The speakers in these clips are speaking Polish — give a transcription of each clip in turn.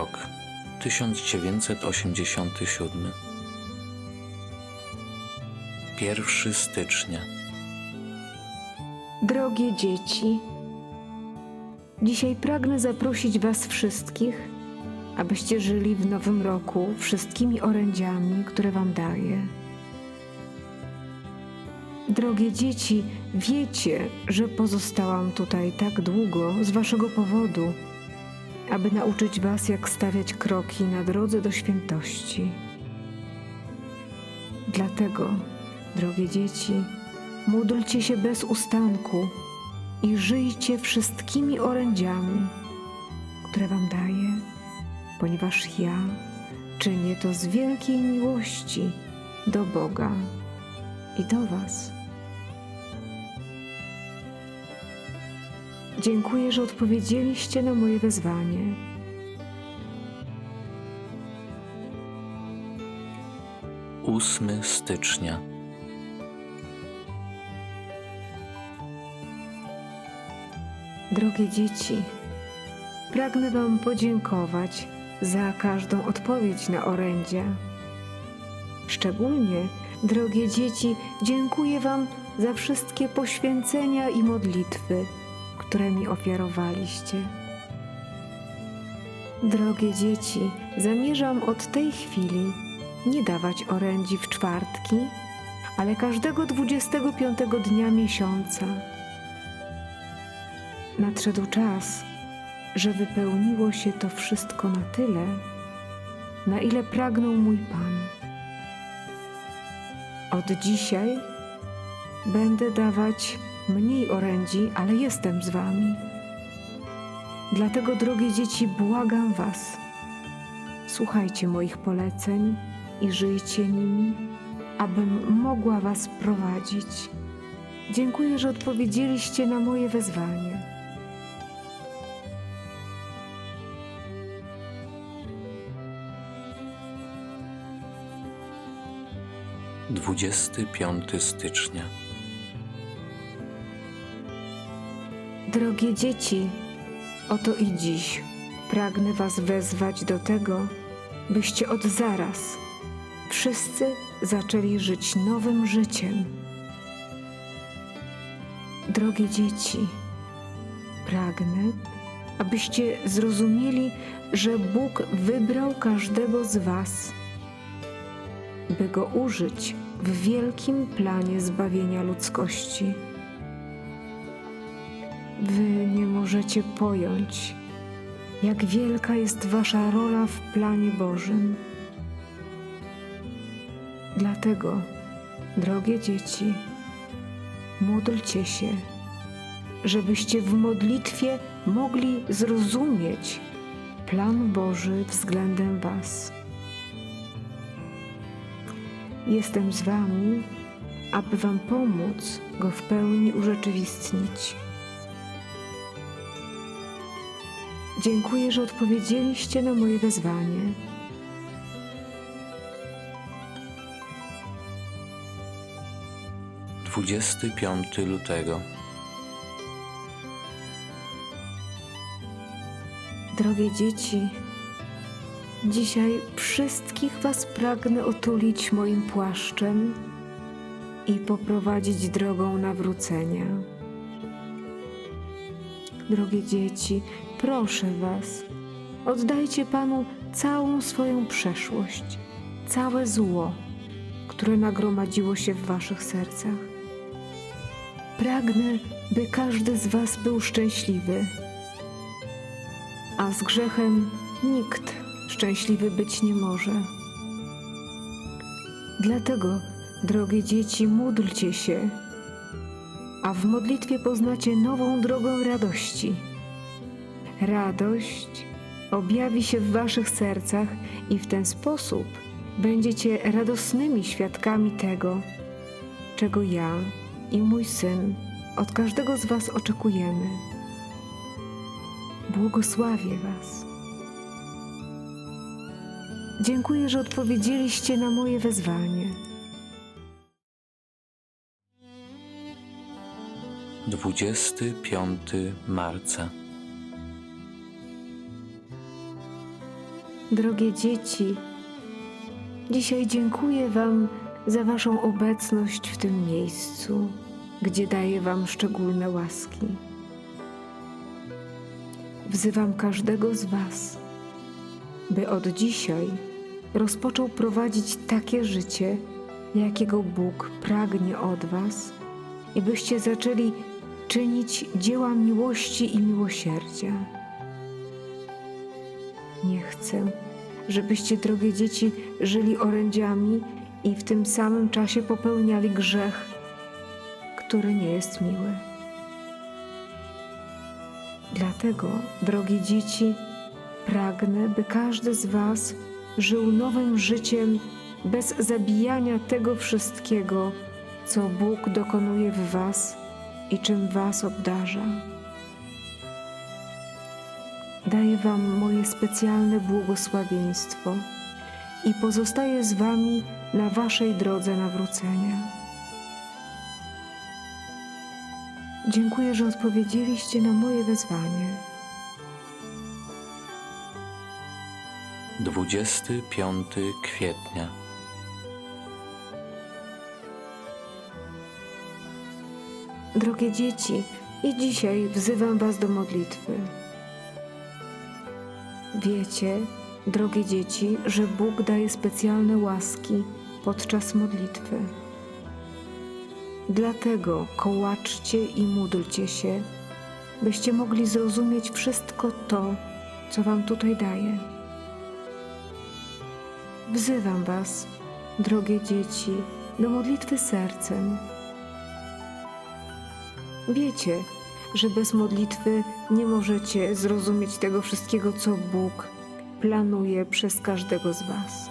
Rok 1987 1 stycznia. Drogie dzieci, dzisiaj pragnę zaprosić Was wszystkich, abyście żyli w nowym roku wszystkimi orędziami, które Wam daję. Drogie dzieci, wiecie, że pozostałam tutaj tak długo z Waszego powodu, aby nauczyć Was, jak stawiać kroki na drodze do świętości. Dlatego, drogie dzieci, módlcie się bez ustanku i żyjcie wszystkimi orędziami, które Wam daję, ponieważ ja czynię to z wielkiej miłości do Boga i do Was. Dziękuję, że odpowiedzieliście na moje wezwanie. Ósmy stycznia Drogie dzieci, pragnę Wam podziękować za każdą odpowiedź na orędzia. Szczególnie, drogie dzieci, dziękuję Wam za wszystkie poświęcenia i modlitwy, które mi ofiarowaliście. Drogie dzieci, zamierzam od tej chwili nie dawać orędzi w czwartki, ale każdego 25 dnia miesiąca nadszedł czas, że wypełniło się to wszystko na tyle, na ile pragnął mój Pan. Od dzisiaj będę dawać mniej orędzi, ale jestem z Wami. Dlatego, drogie dzieci, błagam Was, słuchajcie moich poleceń i żyjcie nimi, abym mogła Was prowadzić. Dziękuję, że odpowiedzieliście na moje wezwanie. 25 stycznia Drogie dzieci, oto i dziś pragnę Was wezwać do tego, byście od zaraz wszyscy zaczęli żyć nowym życiem. Drogie dzieci, pragnę, abyście zrozumieli, że Bóg wybrał każdego z Was, by go użyć w wielkim planie zbawienia ludzkości. Wy nie możecie pojąć, jak wielka jest Wasza rola w planie Bożym. Dlatego, drogie dzieci, módlcie się, żebyście w modlitwie mogli zrozumieć plan Boży względem Was. Jestem z Wami, aby Wam pomóc go w pełni urzeczywistnić. Dziękuję, że odpowiedzieliście na moje wezwanie. Dwudziesty piąty lutego Drogie dzieci, dzisiaj wszystkich Was pragnę otulić moim płaszczem i poprowadzić drogą nawrócenia. Drogie dzieci, proszę Was, oddajcie Panu całą swoją przeszłość, całe zło, które nagromadziło się w Waszych sercach. Pragnę, by każdy z Was był szczęśliwy, a z grzechem nikt szczęśliwy być nie może. Dlatego, drogie dzieci, módlcie się, a w modlitwie poznacie nową drogę radości. Radość objawi się w waszych sercach i w ten sposób będziecie radosnymi świadkami tego, czego ja i mój syn od każdego z was oczekujemy. Błogosławię was. Dziękuję, że odpowiedzieliście na moje wezwanie. 25 marca Drogie dzieci, dzisiaj dziękuję Wam za Waszą obecność w tym miejscu, gdzie daję Wam szczególne łaski. Wzywam każdego z Was, by od dzisiaj rozpoczął prowadzić takie życie, jakiego Bóg pragnie od Was, i byście zaczęli czynić dzieła miłości i miłosierdzia. Nie chcę, żebyście, drogie dzieci, żyli orędziami i w tym samym czasie popełniali grzech, który nie jest miły. Dlatego, drogie dzieci, pragnę, by każdy z Was żył nowym życiem bez zabijania tego wszystkiego, co Bóg dokonuje w Was i czym Was obdarza. Daję Wam moje specjalne błogosławieństwo i pozostaję z Wami na Waszej drodze nawrócenia. Dziękuję, że odpowiedzieliście na moje wezwanie. 25 kwietnia. Drogie dzieci, i dzisiaj wzywam Was do modlitwy. Wiecie, drogie dzieci, że Bóg daje specjalne łaski podczas modlitwy. Dlatego kołaczcie i módlcie się, byście mogli zrozumieć wszystko to, co Wam tutaj daję. Wzywam Was, drogie dzieci, do modlitwy sercem. Wiecie, że bez modlitwy nie możecie zrozumieć tego wszystkiego, co Bóg planuje przez każdego z Was.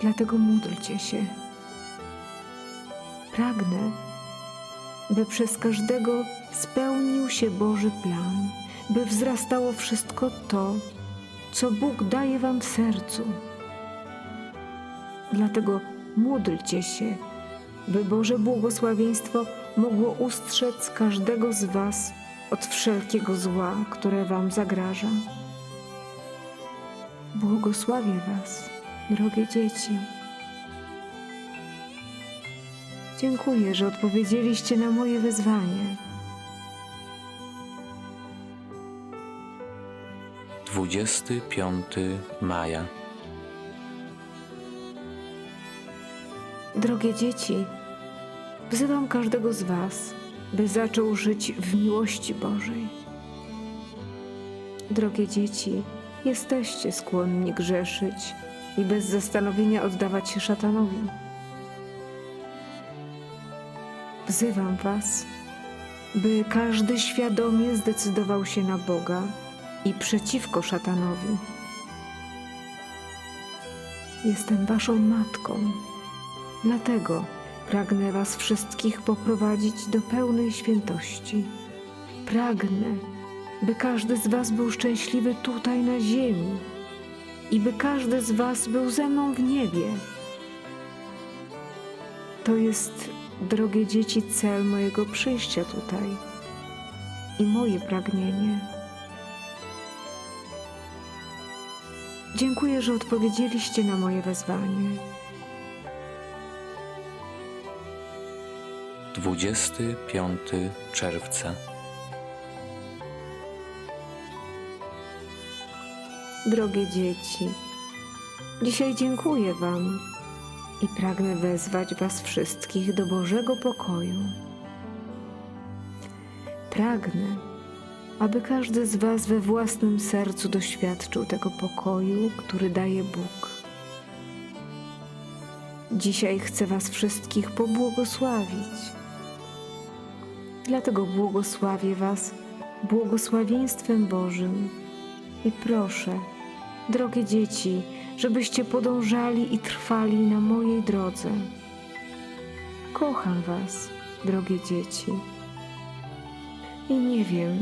Dlatego módlcie się. Pragnę, by przez każdego spełnił się Boży plan, by wzrastało wszystko to, co Bóg daje Wam w sercu. Dlatego módlcie się, by Boże błogosławieństwo mogło ustrzec każdego z Was od wszelkiego zła, które Wam zagraża. Błogosławię Was, drogie dzieci. Dziękuję, że odpowiedzieliście na moje wezwanie. 25 maja. Drogie dzieci, wzywam każdego z Was, by zaczął żyć w miłości Bożej. Drogie dzieci, jesteście skłonni grzeszyć i bez zastanowienia oddawać się szatanowi. Wzywam Was, by każdy świadomie zdecydował się na Boga i przeciwko szatanowi. Jestem Waszą matką. Dlatego pragnę Was wszystkich poprowadzić do pełnej świętości. Pragnę, by każdy z Was był szczęśliwy tutaj na ziemi i by każdy z Was był ze mną w niebie. To jest, drogie dzieci, cel mojego przyjścia tutaj i moje pragnienie. Dziękuję, że odpowiedzieliście na moje wezwanie. 25 czerwca. Drogie dzieci, dzisiaj dziękuję Wam i pragnę wezwać Was wszystkich do Bożego pokoju. Pragnę, aby każdy z Was we własnym sercu doświadczył tego pokoju, który daje Bóg. Dzisiaj chcę Was wszystkich pobłogosławić. Dlatego błogosławię Was błogosławieństwem Bożym i proszę, drogie dzieci, żebyście podążali i trwali na mojej drodze. Kocham Was, drogie dzieci. I nie wiem,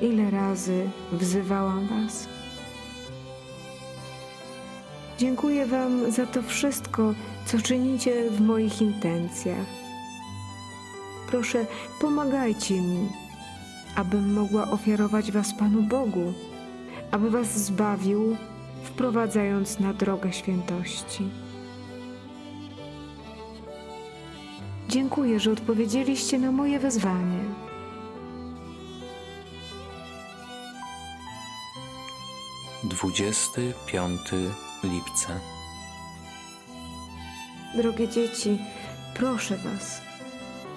ile razy wzywałam Was. Dziękuję Wam za to wszystko, co czynicie w moich intencjach. Proszę, pomagajcie mi, abym mogła ofiarować Was Panu Bogu, aby Was zbawił, wprowadzając na drogę świętości. Dziękuję, że odpowiedzieliście na moje wezwanie. Dwudziesty piąty lipca. Drogie dzieci, proszę Was,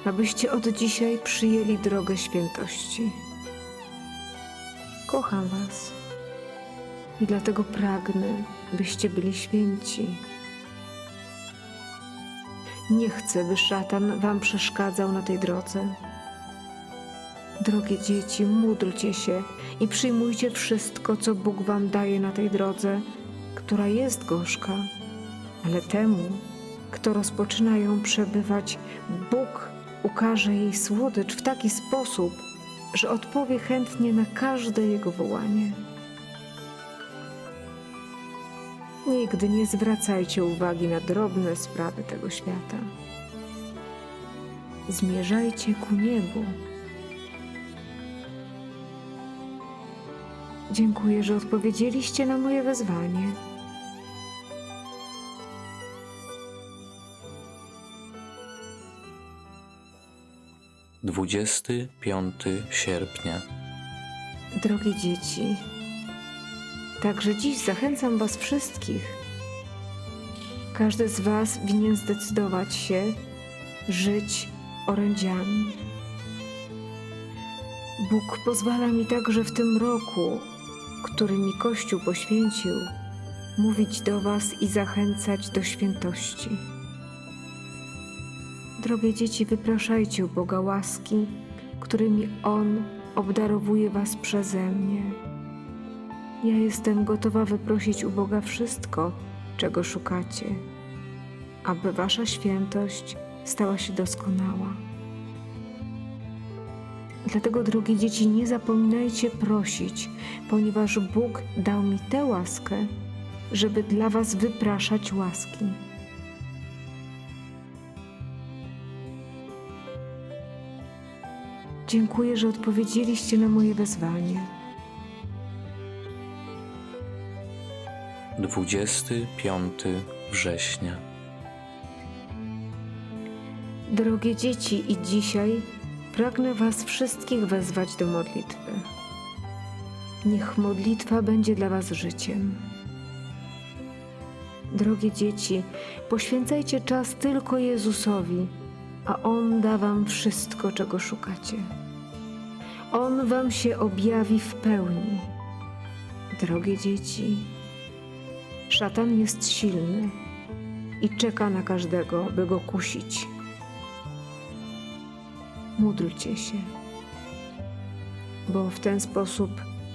abyście od dzisiaj przyjęli drogę świętości. Kocham Was i dlatego pragnę, byście byli święci. Nie chcę, by szatan Wam przeszkadzał na tej drodze. Drogie dzieci, módlcie się i przyjmujcie wszystko, co Bóg Wam daje na tej drodze, która jest gorzka, ale temu, kto rozpoczyna ją przebywać, Bóg ukaże jej słodycz w taki sposób, że odpowie chętnie na każde jego wołanie. Nigdy nie zwracajcie uwagi na drobne sprawy tego świata. Zmierzajcie ku niebu. Dziękuję, że odpowiedzieliście na moje wezwanie. Dwudziesty piąty sierpnia. Drogie dzieci, także dziś zachęcam Was wszystkich. Każdy z Was winien zdecydować się żyć orędziami. Bóg pozwala mi także w tym roku, który mi Kościół poświęcił, mówić do Was i zachęcać do świętości. Drogie dzieci, wypraszajcie u Boga łaski, którymi On obdarowuje Was przeze mnie. Ja jestem gotowa wyprosić u Boga wszystko, czego szukacie, aby Wasza świętość stała się doskonała. Dlatego, drogie dzieci, nie zapominajcie prosić, ponieważ Bóg dał mi tę łaskę, żeby dla Was wypraszać łaski. Dziękuję, że odpowiedzieliście na moje wezwanie. Dwudziesty piąty września. Drogie dzieci, i dzisiaj pragnę Was wszystkich wezwać do modlitwy. Niech modlitwa będzie dla Was życiem. Drogie dzieci, poświęcajcie czas tylko Jezusowi, a On da Wam wszystko, czego szukacie. On Wam się objawi w pełni. Drogie dzieci, szatan jest silny i czeka na każdego, by go kusić. Módlcie się, bo w ten sposób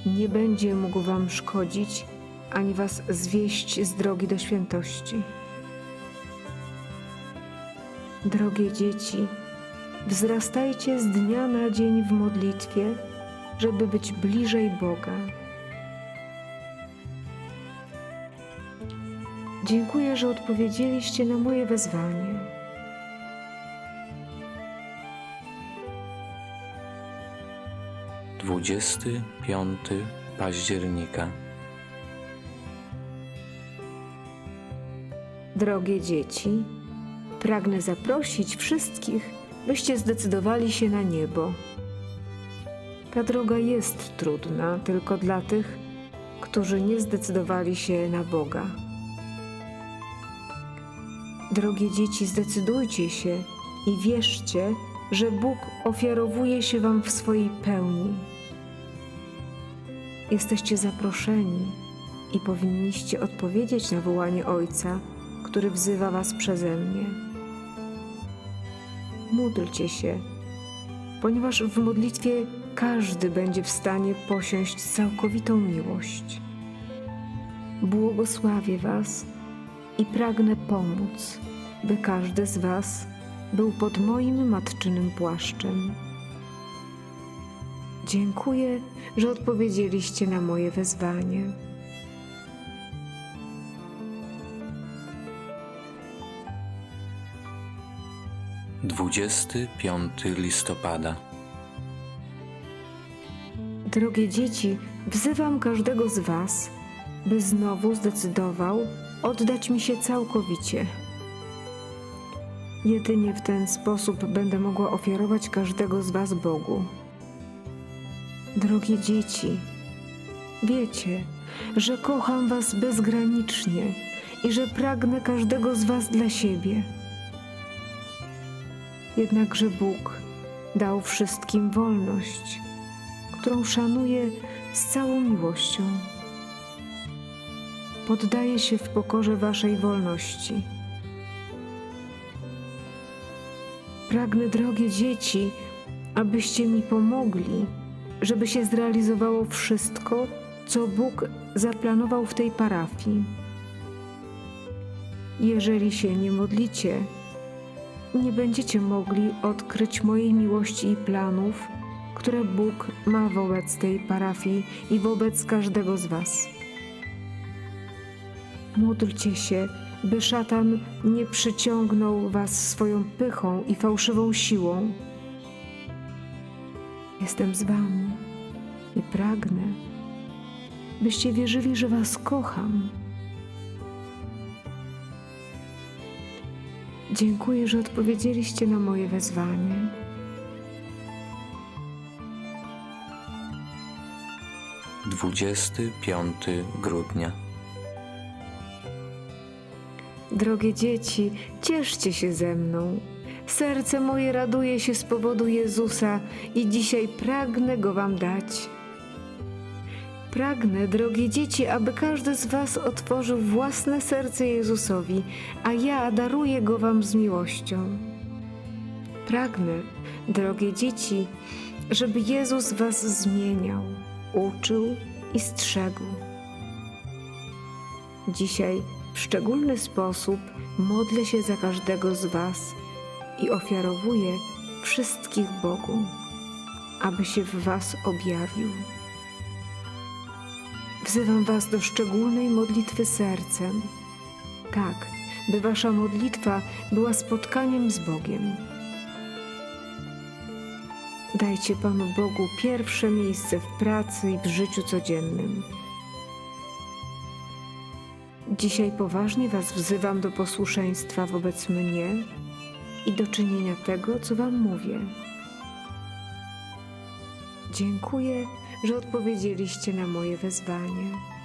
nie będzie mógł Wam szkodzić ani Was zwieść z drogi do świętości. Drogie dzieci, wzrastajcie z dnia na dzień w modlitwie, żeby być bliżej Boga. Dziękuję, że odpowiedzieliście na moje wezwanie. Dwudziesty piąty października. Drogie dzieci, pragnę zaprosić wszystkich, byście zdecydowali się na niebo. Ta droga jest trudna tylko dla tych, którzy nie zdecydowali się na Boga. Drogie dzieci, zdecydujcie się i wierzcie, że Bóg ofiarowuje się Wam w swojej pełni. Jesteście zaproszeni i powinniście odpowiedzieć na wołanie Ojca, który wzywa Was przeze mnie. Módlcie się, ponieważ w modlitwie każdy będzie w stanie posiąść całkowitą miłość. Błogosławię Was i pragnę pomóc, by każdy z Was był pod moim matczynym płaszczem. Dziękuję, że odpowiedzieliście na moje wezwanie. Dwudziesty piąty listopada. Drogie dzieci, wzywam każdego z Was, by znowu zdecydował oddać mi się całkowicie. Jedynie w ten sposób będę mogła ofiarować każdego z Was Bogu. Drogie dzieci, wiecie, że kocham Was bezgranicznie i że pragnę każdego z Was dla siebie. Jednakże Bóg dał wszystkim wolność, którą szanuję z całą miłością. Poddaję się w pokorze Waszej wolności. Pragnę, drogie dzieci, abyście mi pomogli, żeby się zrealizowało wszystko, co Bóg zaplanował w tej parafii. Jeżeli się nie modlicie, nie będziecie mogli odkryć mojej miłości i planów, które Bóg ma wobec tej parafii i wobec każdego z Was. Módlcie się, by szatan nie przyciągnął Was swoją pychą i fałszywą siłą. Jestem z Wami i pragnę, byście wierzyli, że Was kocham. Dziękuję, że odpowiedzieliście na moje wezwanie. Dwudziesty piąty grudnia. Drogie dzieci, cieszcie się ze mną. Serce moje raduje się z powodu Jezusa i dzisiaj pragnę go Wam dać. Pragnę, drogie dzieci, aby każdy z Was otworzył własne serce Jezusowi, a ja daruję go Wam z miłością. Pragnę, drogie dzieci, żeby Jezus Was zmieniał, uczył i strzegł. Dzisiaj w szczególny sposób modlę się za każdego z Was i ofiarowuję wszystkich Bogu, aby się w Was objawił. Wzywam Was do szczególnej modlitwy sercem, tak, by Wasza modlitwa była spotkaniem z Bogiem. Dajcie Panu Bogu pierwsze miejsce w pracy i w życiu codziennym. Dzisiaj poważnie Was wzywam do posłuszeństwa wobec mnie i do czynienia tego, co Wam mówię. Dziękuję, że odpowiedzieliście na moje wezwanie.